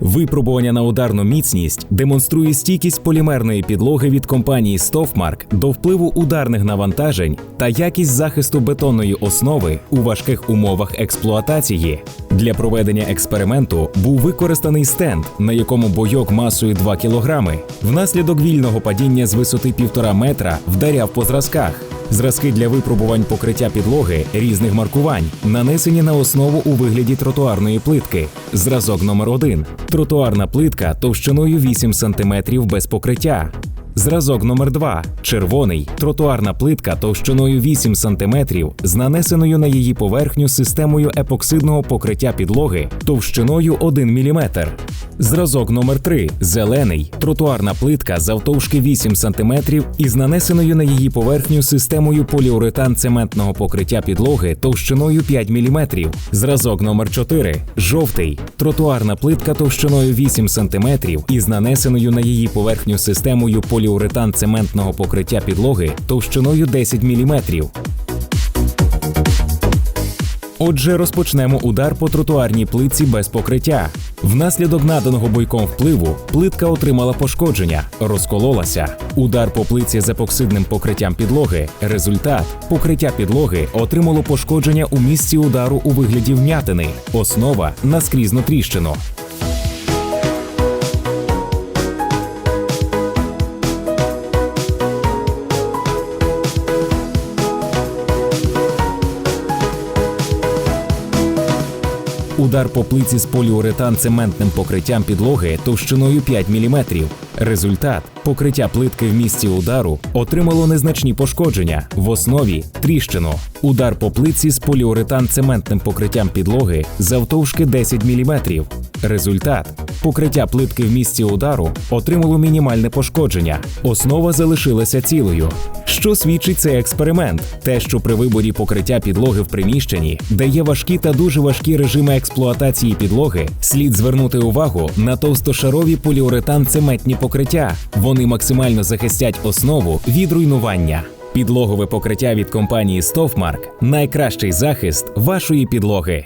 Випробування на ударну міцність демонструє стійкість полімерної підлоги від компанії Стовмарк до впливу ударних навантажень та якість захисту бетонної основи у важких умовах експлуатації. Для проведення експерименту був використаний стенд, на якому бойок масою 2 кг. Внаслідок вільного падіння з висоти 1,5 метра вдаряв по зразках. Зразки для випробувань покриття підлоги різних маркувань нанесені на основу у вигляді тротуарної плитки. Зразок номер 1 тротуарна плитка товщиною 8 см без покриття. Зразок номер 2 червоний. Тротуарна плитка товщиною 8 см з нанесеною на її поверхню системою епоксидного покриття підлоги товщиною 1 мм. Зразок номер 3 зелений. Тротуарна плитка завтовшки 8 см із нанесеною на її поверхню системою поліуретан цементного покриття підлоги товщиною 5 мм. Зразок номер 4 жовтий. Тротуарна плитка товщиною 8 см із нанесеною на її поверхню системою поліуретан цементного покриття підлоги товщиною 10 мм. Отже, розпочнемо удар по тротуарній плитці без покриття. Внаслідок наданого бойком впливу плитка отримала пошкодження, розкололася. Удар по плитці з епоксидним покриттям підлоги. Результат покриття підлоги отримало пошкодження у місці удару у вигляді вм'ятини, основа наскрізну тріщину. Удар по плиці з поліуретан цементним покриттям підлоги товщиною 5 мм. Результат покриття плитки в місці удару отримало незначні пошкодження в основі тріщину. Удар по плитці з поліуретан цементним покриттям підлоги завтовшки 10 мм. Результат покриття плитки в місці удару отримало мінімальне пошкодження. Основа залишилася цілою. Що свідчить цей експеримент? Те, що при виборі покриття підлоги в приміщенні, де є важкі та дуже важкі режими експлуатації підлоги, слід звернути увагу на товстошарові поліуретан цементні покриття. Вони максимально захистять основу від руйнування. Підлогове покриття від компанії Стовмарк найкращий захист вашої підлоги.